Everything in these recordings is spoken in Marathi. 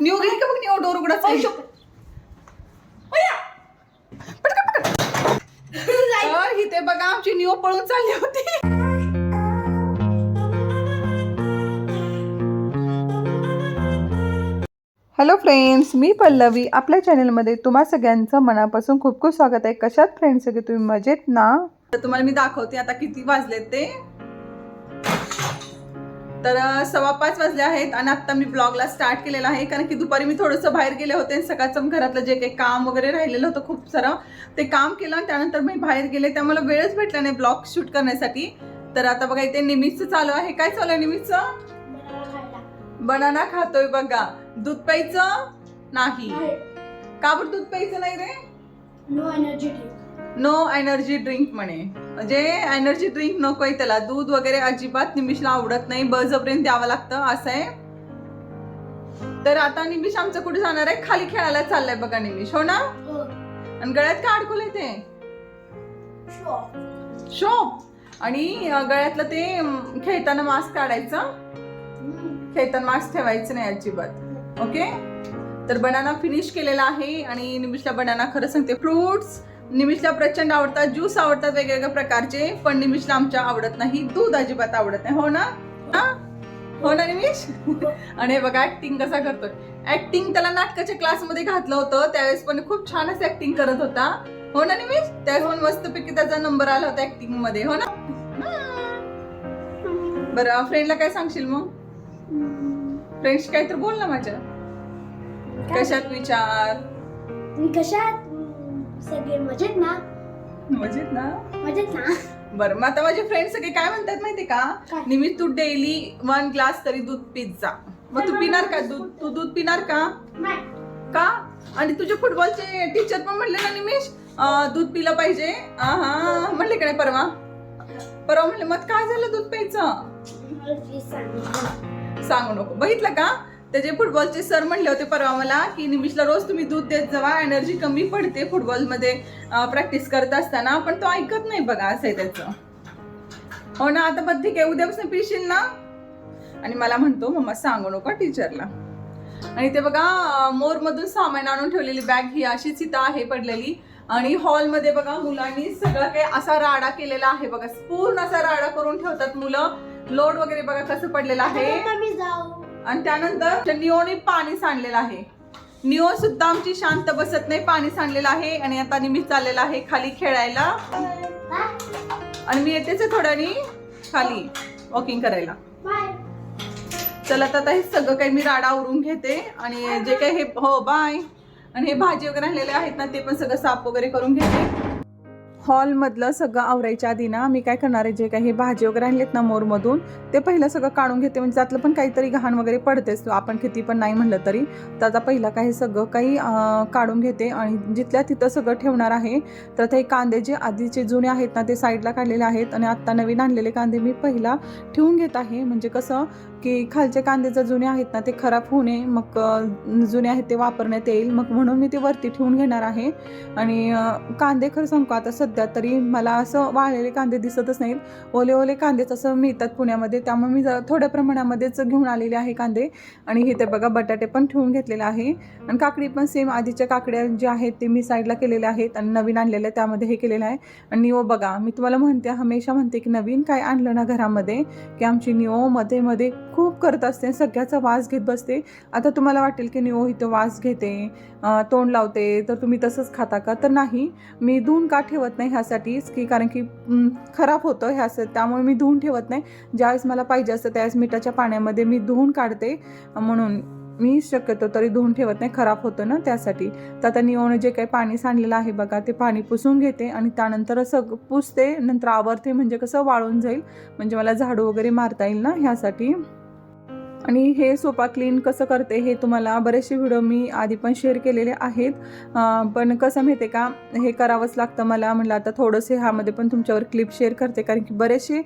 निओ गेली का बघ निओ डोर उघडाच आहे. तर इथे बघा आमची निओ पळून चालली होती. हॅलो फ्रेंड्स मी पल्लवी. आपल्या चॅनलमध्ये तुम्हा सगळ्यांचं मनापासून खूप खूप स्वागत आहे. कशात फ्रेंड्स सगळे तुम्ही मजेत ना? तर तुम्हाला मी दाखवते आता किती वाजलेत ते. तर सव्वा पाच वाजले आहेत आणि आता मी ब्लॉगला स्टार्ट केलेला आहे. कारण की दुपारी मी थोडंसं बाहेर गेले होते आणि सकाळचं घरातलं जे काही काम वगैरे राहिलेलं होतं खूप सारं ते काम केलं आणि त्यानंतर मी बाहेर गेले. त्यामुळे वेळच भेटला नाही ब्लॉग शूट करण्यासाठी. तर आता बघा इथे निमित्त चालू आहे. काय चालू आहे निमित्तचं बनाना खातोय बघा. दूध प्यायचं? नाही. का बरं दूध प्यायचं नाही रे? No energy no energy drink म्हणे. म्हणजे एनर्जी ड्रिंक नकोय त्याला. दूध वगैरे अजिबात निमिषला आवडत नाही. बळजबरीने द्यावं लागतं. असं आहे. तर आता निमिष आमचं कुठे जाणार आहे? खाली खेळायला चाललंय बघा निमिष. हो ना? आणि गळ्यात का अडकवलंय ते? शोप आणि गळ्यातलं ते खेळताना मास्क काढायचं. खेळताना मास्क ठेवायचं नाही अजिबात. ओके तर बनाना फिनिश केलेला आहे. आणि निमिषला बनाना खरं सांगते. फ्रुट्स निमिषला प्रचंड आवडतात ज्यूस आवडतात वेगवेगळ्या प्रकारचे पण निमिषला आमच्या आवडत नाही दूध अजिबात आवडत नाही. हो ना? हा? हो ना निमिष? आणि हे बघा ऍक्टिंग कसा करतोय. ऍक्टिंग त्याला नाटकाच्या क्लासमध्ये घातलं होतं त्यावेळेस पण खूप छानच ऍक्टिंग करत होता. हो ना निमिष? त्यावेळेस पण मस्तपैकी त्याचा नंबर आला होता ऍक्टिंगमध्ये. हो ना. बरं फ्रेंडला काय सांगशील मग? फ्रेंड्स काय तर बोल ना माझ्या. कशात विचार? कशात? सगळे मजेत ना? मजेत ना? मजेत ना? बरं मग आता माझे फ्रेंड सगळे काय म्हणतात माहिती का? काय? निमित्त तू डेली वन ग्लास तरी दूध पित जा. मग तू पिणार का? दूध तू दूध पिणार का? का? आणि तुझे फुटबॉलचे टीचर पण म्हणले ना निमिष अं, दूध पिलं पाहिजे. हा म्हणले का नाही परवा. परवा म्हणले मग काय झालं दूध प्यायचं. सांगू नको. बघितलं का? त्याचे फुटबॉलचे सर म्हणले होते परवा मला की निमिषला रोज तुम्ही दूध देत जावा एनर्जी कमी पडते फुटबॉलमध्ये प्रॅक्टिस करत असताना पण तो ऐकत नाही बघा असं आहे त्याचं. हो ना आता मग ठीक आहे उद्यापासून पिशील ना? आणि मला म्हणतो मम्मा सांगू नको टीचरला आणि ते बघा मोरमधून सामान आणून ठेवलेली बॅग ही अशीच इथं आहे पडलेली. आणि हॉलमध्ये बघा मुलांनी सगळं काही असा राडा केलेला आहे बघा पूर्ण असा राडा करून ठेवतात मुलं. लोड वगैरे बघा कसं पडलेलं आहे. जाऊ. आणि त्यानंतर निओने पाणी सांडलेलं आहे. निओ सुद्धा आमची शांत बसत नाही पाणी सांडलेलं आहे आणि आता निमित्त चाललेला आहे खाली खेळायला. आणि मी येतेच आहे थोड्यानी खाली वॉकिंग करायला. चला तर आता हे सगळं काही मी राडा उरून घेते आणि जे काही हे हो बाय आणि हे भाजी वगैरे आणलेले आहेत ना ते पण सगळं साफ वगैरे करून घेते. हॉलमधलं सगळं आवरायच्या आधी ना मी काय करणार आहे जे काही हे भाजी वगैरे आणलेत ना मोरमधून ते पहिलं सगळं काढून घेते. म्हणजे त्यातलं पण काहीतरी घाण वगैरे पडतेच. आपण किती पण नाही म्हणलं तरी. तर आता पहिलं काही सगळं काही काढून घेते. आणि जिथल्या तिथं सगळं ठेवणार आहे तर ते कांदे जे आधीचे जुने आहेत ना ते साईडला काढलेले आहेत. आणि आत्ता नवीन आणलेले कांदे मी पहिला ठेवून घेत आहे. म्हणजे कसं की खालचे कांदे जर जुने आहेत ना ते खराब होऊ नये. मग जुने आहेत ते वापरण्यात येईल. मग म्हणून मी ते वरती ठेवून घेणार आहे. आणि कांदे खरं सांगू आता सध्या तरी मला असं वाळलेले कांदे दिसतच नाहीत. ओले ओले कांदेच असं मिळतात पुण्यामध्ये. त्यामुळे मी थोड्या प्रमाणामध्येच घेऊन आलेले आहे कांदे. आणि हे ते बघा बटाटे पण ठेवून घेतलेले आहे. आणि काकडी पण सेम आधीच्या काकड्या ज्या आहेत ते मी साईडला केलेल्या आहेत. आणि नवीन आणलेल्या त्यामध्ये हे केलेलं आहे. आणि निओ बघा मी तुम्हाला म्हणते हमेशा म्हणते की नवीन काय आणलं ना घरामध्ये की आमची निओ मध्ये मध्ये खूप करत असते सगळ्याचा वास घेत बसते. आता तुम्हाला वाटेल की निओ इथं वास घेते तोंड लावते तर तुम्ही तसंच खाता का? तर नाही मी धुवून का ठेवत नाही ह्यासाठीच की कारण की खराब होतं ह्या त्यामुळे मी धुवून ठेवत नाही. ज्यावेळेस मला पाहिजे असतं त्यावेळेस मिठाच्या पाण्यामध्ये मी धुवून काढते. म्हणून मी शक्यतो तरी धुवून ठेवत नाही खराब होतं ना त्यासाठी. तर आता निओनं जे काही पाणी सांडलेलं आहे बघा ते पाणी पुसून घेते आणि त्यानंतर सग पुसते नंतर आवरते म्हणजे कसं वाळून जाईल. म्हणजे मला झाडू वगैरे मारता येईल ना ह्यासाठी. आणि हे सोफा क्लीन कसं करते हे तुम्हाला बरेचसे व्हिडिओ मी आधी पण शेअर केलेले आहेत. पण कसं माहिती आहे का हे करावंच लागतं मला. म्हटलं आता थोडंसं ह्यामध्ये पण तुमच्यावर क्लिप शेअर करते. कारण की बरेचसे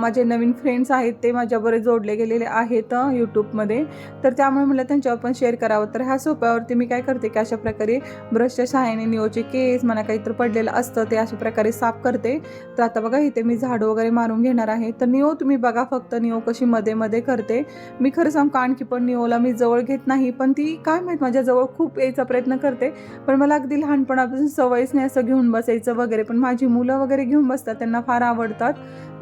माझे नवीन फ्रेंड्स आहेत ते माझ्याबरोबर जोडले गेलेले आहेत यूट्यूबमध्ये तर त्यामुळे म्हटलं त्यांच्यावर पण शेअर करावं. तर ह्या सोप्यावरती मी काय करते की अशा प्रकारे ब्रशच्या सहाय्याने निओचे केस मला काहीतरी पडलेलं असतं ते अशा प्रकारे साफ करते. तर आता बघा इथे मी झाडू वगैरे मारून घेणार आहे. तर निओ तुम्ही बघा फक्त. निओ कशी मध्ये मध्ये करते. मी खरं सांग का आणखी पण निओला मी जवळ घेत नाही पण ती काय माहीत माझ्याजवळ खूप यायचा प्रयत्न करते. पण मला अगदी लहानपणापासून सवयच नाही असं घेऊन बसायचं वगैरे पण माझी मुलं वगैरे घेऊन बसतात त्यांना फार आवडतात.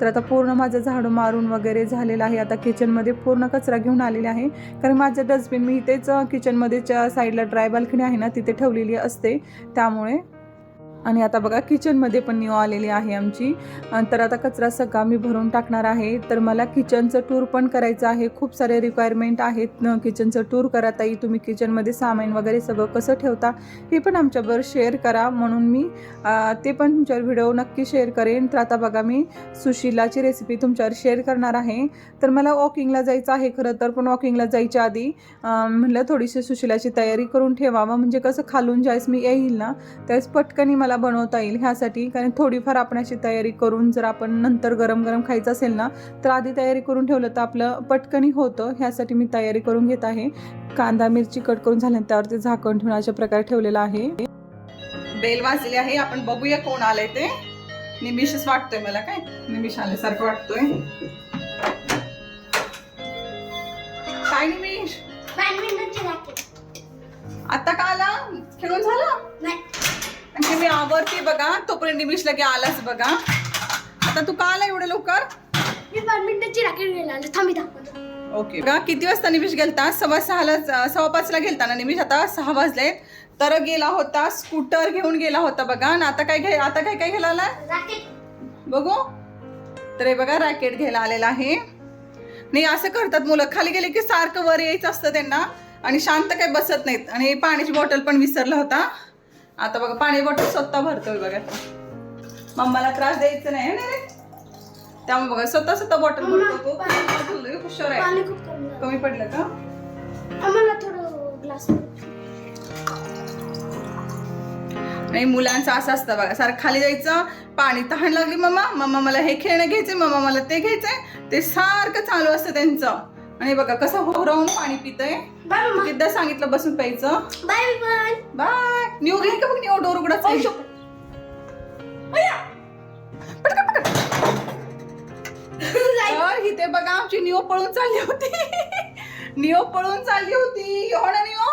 तर आता पूर्ण माझं झाडू मारून वगैरे झालेलं आहे आता किचनमध्ये पूर्ण कचरा घेऊन आलेला आहे. कारण माझं डस्टबिन मी इथेच किचनमध्येच्या साईडला ड्राय बाल्कनी आहे ना तिथे ठेवलेली असते. त्यामुळे आणि आता बघा किचनमध्ये पण न्यू आलेली आहे आमची. तर आता कचरा सगळा मी भरून टाकणार आहे. तर मला किचनचं टूर पण करायचं आहे. खूप सारे रिक्वायरमेंट आहेत. किचनचं टूर करा ताई. तुम्ही किचनमध्ये सामान वगैरे सगळं कसं ठेवता हे पण आमच्याबरोबर शेअर करा. म्हणून मी ते पण तुमच्यावर व्हिडिओ नक्की शेअर करेन. तर आता बघा मी सुशिलाची रेसिपी तुमच्यावर शेअर करणार आहे. तर मला वॉकिंगला जायचं आहे खरं तर पण वॉकिंगला जायच्या आधी म्हटलं म्हणलं थोडीशी सुशिलाची तयारी करून ठेवावं. म्हणजे कसं खालून ज्यावेळेस मी येईल ना त्यावेळेस पटकनी मला बनवता येईल ह्यासाठी. कारण थोडीफार आपण अशी तयारी करून जर आपण नंतर गरम गरम खायचं असेल ना तर आधी तयारी करून ठेवलं तर आपलं पटकनी होतं. ह्यासाठी मी तयारी करून घेत आहे. कांदा मिरची कट करून झाल्यानंतर त्यावरती झाकण ठेवून अशा प्रकारे ठेवलेलं आहे. बेल वाजली आहे. आपण बघूया कोण आलंय ते. निमिषच वाटतोय मला काय? निमिष आल्यासारखं वाटतोय. काय निमिष? आता का आला? खेळून झाला? म्हणजे मी आवडते बघा तोपर्यंत निमिष लगे आलाच बघा. आता तू का आला एवढं लवकर? मी बॅडमिंटनची रॅकेट घ्यायला आलो थांबी दाखवतो. ओके बघा किती वाजता निमिष गेलता? सव्वा सहाला सव्वा पाचला गेलता ना निमिष? आता सहा वाजले. तर गेला होता स्कूटर घेऊन गेला होता बघा. आणि आता काय घे आता काय काय घ्यायला आला बघू. तर हे बघा रॅकेट घ्यायला आलेला आहे. नाही असं करतात मुलं. खाली गेले की सारखं वर यायचं असतं त्यांना. आणि शांत काही बसत नाहीत. आणि पाण्याची बॉटल पण विसरला होता. आता बघा पाणी बॉटल स्वतः भरतोय बघा. मम्माला त्रास द्यायचा नाही ना रे? त्यामुळे बघा स्वतः स्वतः बॉटल भरतो तो. हुशार आहे. कमी पडलं का? आम्हाला थोडं ग्लास नाही मुलांचं असं असतं बघा सारखं खाली जायचं पाणी तहान लागली मम्मा मम्मा मला हे खेळणं घ्यायचंय मम्मा मला ते घ्यायचंय ते सारखं चालू असतं त्यांचं. आणि बघा कसं होरवून पाणी पितंय. बाय मम्मा किद्दा सांगितलं बसून प्यायचं? बाय पण बाय न्यू घेईन का बघ न्यू डोर उघडाच तर इथे बघा आमची निओ पळून चालली होती. निओ पळून चालली होती. हो ना निओ?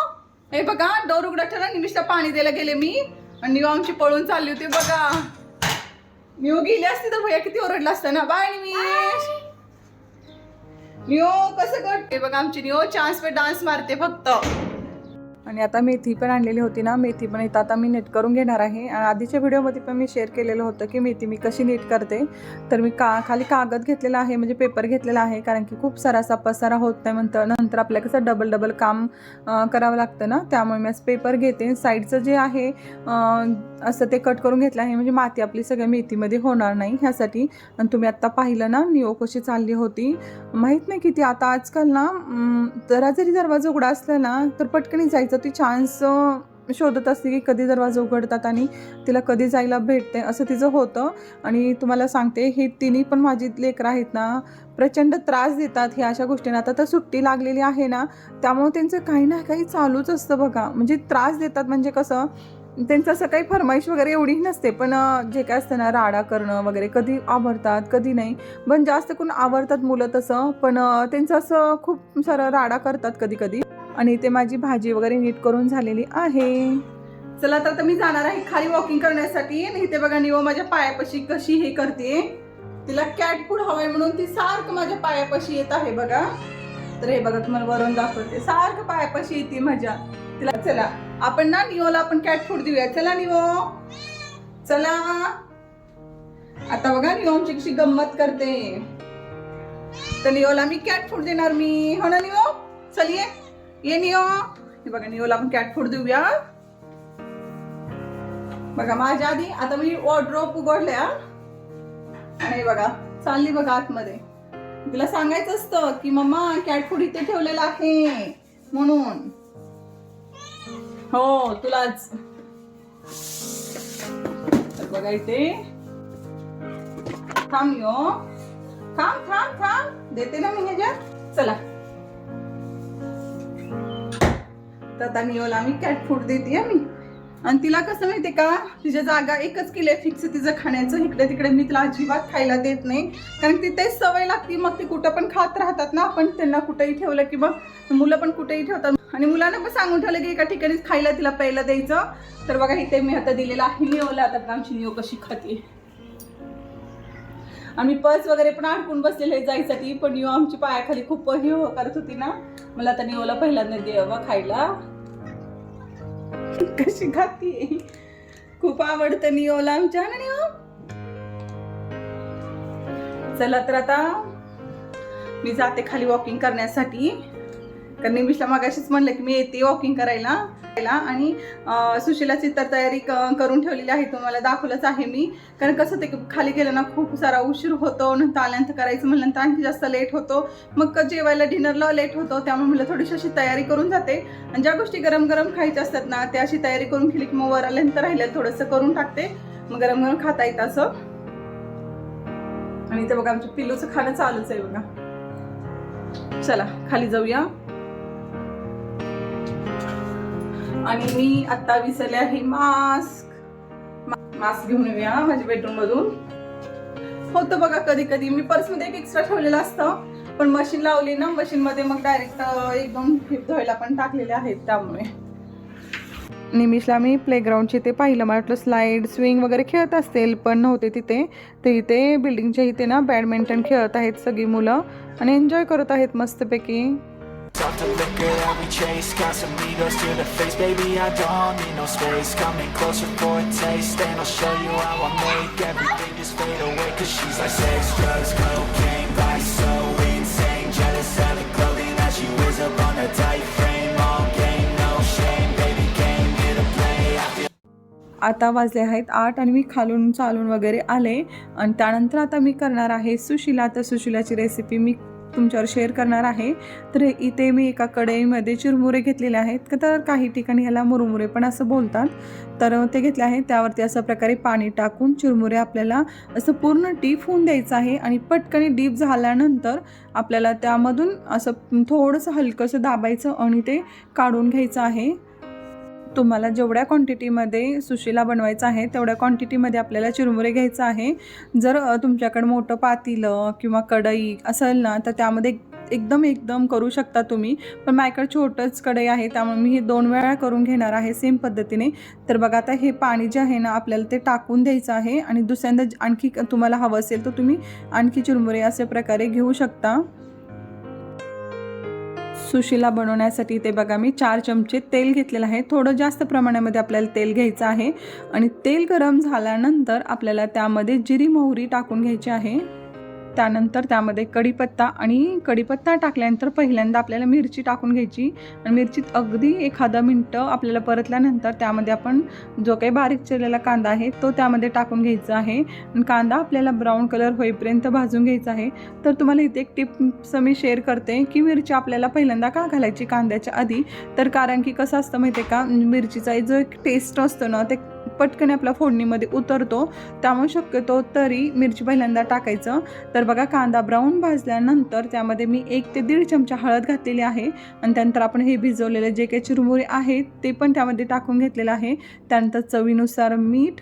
हे बघा डोर उघडा ठेवला निमिषला पाणी द्यायला गेले मी. आणि निओ आमची पळून चालली होती बघा. निओ गेली असती तर भैया किती ओरडला असतं ना. बाय निमिष. निओ कसं करते बघ आमची निओ चान्स पे डान्स मारते फक्त. आणि आता मेथी पण आणलेली होती ना मेथी पण इथं आता मी नीट करून घेणार आहे. आधीच्या व्हिडिओमध्ये पण मी शेअर केलेलं होतं की मेथी मी कशी नीट करते. तर मी का खाली कागद घेतलेला आहे म्हणजे पेपर घेतलेला आहे कारण की खूप सारा असा पसारा होत नाही म्हणतं. नंतर आपल्याला कसं डबल डबल काम करावं लागतं ना त्यामुळे मी असं पेपर घेते. साईडचं जे आहे असं ते कट करून घेतलं आहे म्हणजे माती आपली सगळ्या मेथीमध्ये होणार नाही ह्यासाठी. आणि तुम्ही आत्ता पाहिलं ना निओ कशी चालली होती. माहीत नाही किती आता आजकाल ना जरा जरी दरवाजा उघडा असला ना तर पटकनी जायचं ती चान्स शोधत असते की कधी दरवाजा उघडतात आणि तिला कधी जायला भेटते असं तिचं होतं. आणि तुम्हाला सांगते हे तिन्ही पण माझी लेकरं आहेत ना प्रचंड त्रास देतात ह्या अशा गोष्टींना. आता तर सुट्टी लागलेली आहे ना त्यामुळे त्यांचं काही ना काही चालूच असतं बघा. म्हणजे त्रास देतात म्हणजे कसं त्यांचं असं काही फरमाईश वगैरे एवढी नसते. पण जे काय असतं ना राडा करणं वगैरे कधी आवडतात कधी नाही. पण जास्त करून आवडतात मुलं तसं. पण त्यांचं असं खूप सारं राडा करतात कधी कधी आणि ते माझी भाजी वगैरे नीट करून झालेली आहे. चला तर मी जाणार आहे खाली वॉकिंग करण्यासाठी. आणि इथे बघा निवो माझ्या पायापाशी कशी हे करते. तिला कॅट फूड हवंय म्हणून ती सारखं माझ्या पायापाशी येत आहे बघा. तर हे बघा तुम्हाला वरून दाखवते. सारखं पायापाशी येते माझ्या. तिला चला. आपण ना निओला आपण कॅट फूड देऊया. चला निओ. चला. आता बघा निओ आमची कशी गंमत करते. तर निओला मी कॅट फूड देणार मी. हो ना निओ? चल ये निओ हे बघा निओला आपण कॅट फूड देऊया. बघा माझ्या आधी आता मी वॉर्ड्रोप उघडल्या आणि बघा चालली बघा आतमध्ये. तिला सांगायचं असतं की मम्मा कॅट फूड इथे ठेवलेलं आहे. म्हणून. हो तुलाच. तर बघा इथे. थांब यो थांब थांब थांब. देते ना मी ह्याच्यात. चला. तर आता निओला मी कॅट फूड देते मी. आणि तिला कसं माहितीये का तिच्या जागा एकच केली फिक्स तिचं खाण्याचं. इकडे तिकडे मी तिला अजिबात खायला देत नाही. कारण ती तेच सवय लागती. मग ती कुठं पण खात राहतात ना आपण त्यांना कुठेही ठेवलं की मग मुलं पण कुठेही ठेवतात. आणि मुलांना पण सांगून ठेवलं की एका ठिकाणी खायला तिला प्यायला द्यायचं. तर बघा इथे मी आता दिलेलं आहे. निओला आता आमची निओ कशी खाते आम्ही पर्स वगैरे पण अडकून बसलेले जायसाठी पण निओ आमची पायाखाली खूप हिव हो करत होती ना. मला आता निओला पहिल्यांदा द्यावा खायला. कशी खाती? खूप आवडतं निओला आमच्या ना निओ चला तर आता मी जाते खाली वॉकिंग करण्यासाठी. कारण निमिषला मागाशीच म्हणलं की मी येते वॉकिंग करायला. केला आणि सुशिलाची तर तयारी करून ठेवलेली आहे तुम्हाला दाखवलंच आहे मी. कारण कसं ते खाली गेलं ना खूप सारा उशीर होतो नंतर आल्यानंतर करायचं म्हणलं तर आणखी जास्त लेट होतो. मग जेवायला डिनरला लेट होतो त्यामुळे मला थोडीशी अशी तयारी करून जाते. आणि ज्या गोष्टी गरम गरम खायच्या असतात ना त्या अशी तयारी करून केली की मग वर आल्यानंतर राहिलं थोडंसं करून टाकते. मग गरम गरम खाता येतं असं. आणि ते बघा आमच्या पिल्लूचं खाणं चालूच आहे बघा. चला खाली जाऊया. आणि मी आता विसरले आहे मास्क. मास्क घेऊन येऊया माझ्या बेडरूम मधून. होतं बघा कधी कधी मी पर्समध्ये एक एक्स्ट्रा ठेवलेलं असतं पण मशीन लावली ना मशीन मध्ये मग डायरेक्ट एकदम फिट धुवायला पण टाकलेले आहेत त्यामुळे. निमिषला मी प्लेग्राऊंडचे ते पाहिलं. मला वाटलं स्लाईड स्विंग वगैरे खेळत असतील पण नव्हते तिथे. ते इथे बिल्डिंगच्या इथे ना बॅडमिंटन खेळत आहेत सगळी मुलं. आणि एन्जॉय करत आहेत मस्तपैकी. That we chase Got some egos to the face Baby, I don't need no space Coming closer for a taste And I'll show you how I make Everything just fade away Cause she's like sex, drugs, cocaine vice so insane Jealous of the clothing that she wears up on a tight frame All game, no shame Baby, came here to play I feel आता वाजले आहेत आठ आणि मी खालून चालून वगैरे आले आणि त्यानंतर आता मी करणार आहे सुशिला तर सुशिलाची रेसिपी मी तुमच्यावर शेअर करणार आहे. तर इथे मी एका कढईमध्ये चिरमुरे घेतलेले आहेत. का तर काही ठिकाणी ह्याला मुरमुरे पण असं बोलतात. तर ते घेतले आहे. त्यावरती अशा प्रकारे पाणी टाकून चिरमुरे आपल्याला असं पूर्ण डीप होऊन द्यायचं आहे. आणि पटकनी डीप झाल्यानंतर आपल्याला त्यामधून असं थोडंसं हलकंसं दाबायचं आणि ते काढून घ्यायचं आहे. तुम्हाला जेवढ्या क्वांटिटीमध्ये सुशीला बनवायचं आहे तेवढ्या क्वांटिटीमध्ये आपल्याला चिरमुरे घ्यायचं आहे. जर तुमच्याकडे मोठं पातीलं किंवा कढई असेल ना तर त्यामध्ये एकदम एकदम करू शकता तुम्ही. पण माझ्याकडे छोटंच कढई आहे त्यामुळे मी हे दोन वेळा करून घेणार आहे सेम पद्धतीने. तर बघा आता हे पाणी जे आहे ना आपल्याला ते टाकून द्यायचं आहे आणि दुसऱ्यांदा आणखी तुम्हाला हवं असेल तर तुम्ही आणखी चुरमुरे असे प्रकारे घेऊ शकता. सुशीला बनवण्यासाठी ते बघा मी चार चमचे तेल घेतलेलं आहे. थोडं जास्त प्रमाणामध्ये आपल्याला तेल घ्यायचं आहे. आणि तेल गरम झाल्यानंतर आपल्याला त्यामध्ये जिरी मोहरी टाकून घ्यायची आहे. त्यानंतर त्यामध्ये कढीपत्ता आणि कढीपत्ता टाकल्यानंतर पहिल्यांदा आपल्याला मिरची टाकून घ्यायची. आणि मिरचीत अगदी एखादं मिनटं आपल्याला परतल्यानंतर त्यामध्ये आपण जो काही बारीक चिरलेला कांदा आहे तो त्यामध्ये टाकून घ्यायचा आहे. आणि कांदा आपल्याला ब्राऊन कलर होईपर्यंत भाजून घ्यायचा आहे. तर तुम्हाला इथे एक टिप्स मी शेअर करते की मिरची आपल्याला पहिल्यांदा का घालायची कांद्याच्या आधी? तर कारण की कसं असतं माहिती आहे का? मिरचीचा जो एक टेस्ट असतो ना ते पटकन आपल्या फोडणीमध्ये उतरतो. त्यामुळे शक्यतो तरी मिरची पहिल्यांदा टाकायचं. तर बघा कांदा ब्राऊन भाजल्यानंतर त्यामध्ये मी एक ते दीड चमचा हळद घातलेली आहे. आणि त्यानंतर आपण हे भिजवलेले जे काही चिरमुरे आहेत ते पण त्यामध्ये टाकून घेतलेलं आहे. त्यानंतर चवीनुसार मीठ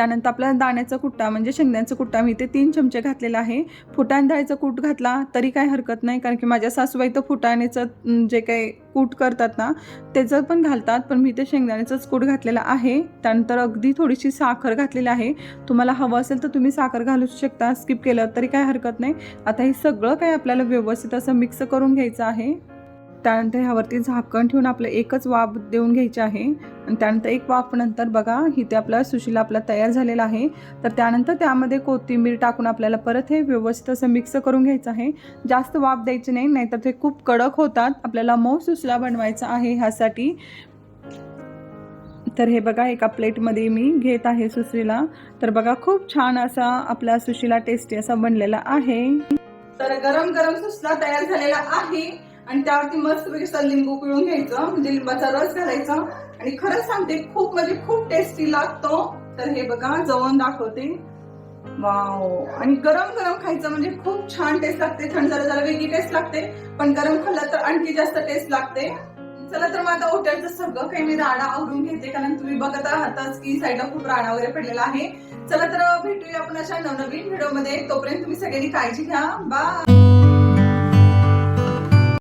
त्यानंतर आपला दाण्याचा कुट्टा म्हणजे शेंगदाण्याचा कुट्टा मी ते तीन चमचे घातलेला आहे. फुटाण डाळीचा कूट घातला तरी काही हरकत नाही कारण की माझ्या सासूबाई तर फुटाण्याचं जे काही कूट करतात ना त्याचं पण घालतात पण मी ते शेंगदाण्याचंच कूट घातलेला आहे. त्यानंतर अगदी थोडीशी साखर घातलेली आहे. तुम्हाला हवं असेल तर तुम्ही साखर घालू शकता स्किप केलं तरी काही हरकत नाही. आता हे सगळं काही आपल्याला व्यवस्थित असं मिक्स करून घ्यायचं आहे. त्यानंतर ह्यावरती झाकण ठेवून आपलं एकच वाफ देऊन घ्यायची आहे. आणि त्यानंतर एक वाफ नंतर बघा इथे आपला सुशीला आपला तयार झालेला आहे. तर त्यानंतर त्यामध्ये कोथिंबीर टाकून आपल्याला परत हे व्यवस्थित असं मिक्स करून घ्यायचं आहे. जास्त वाफ द्यायची नाही नाहीतर ते खूप कडक होतात. आपल्याला मऊ सुसला बनवायचा आहे ह्यासाठी. तर हे बघा एका प्लेटमध्ये मी घेत आहे सुशीला. तर बघा खूप छान असा आपला सुशीला टेस्टी असा बनलेला आहे. तर गरम गरम सुसला तयार झालेला आहे. आणि त्यावरती मस्त लिंबू पिळून घ्यायचं म्हणजे लिंबाचा रस घालायचा. आणि खरंच सांगते खूप म्हणजे खूप टेस्टी लागतो. तर हे बघा जवळ दाखवते. वाव आणि गरम गरम खायचं म्हणजे खूप छान टेस्ट लागते. थंड झालं जरा वेगळी टेस्ट लागते. पण गरम खाल्लं तर आणखी जास्त टेस्ट लागते. चला तर मग आता हॉटेलचं सगळं काही मी राडा आवरून घेते कारण तुम्ही बघत आहातच की साईडला खूप राडा वगैरे पडलेला आहे. चला तर भेटूया आपण अशा नवनवीन व्हिडिओमध्ये. तोपर्यंत तुम्ही सगळ्यांनी काळजी घ्या. बाय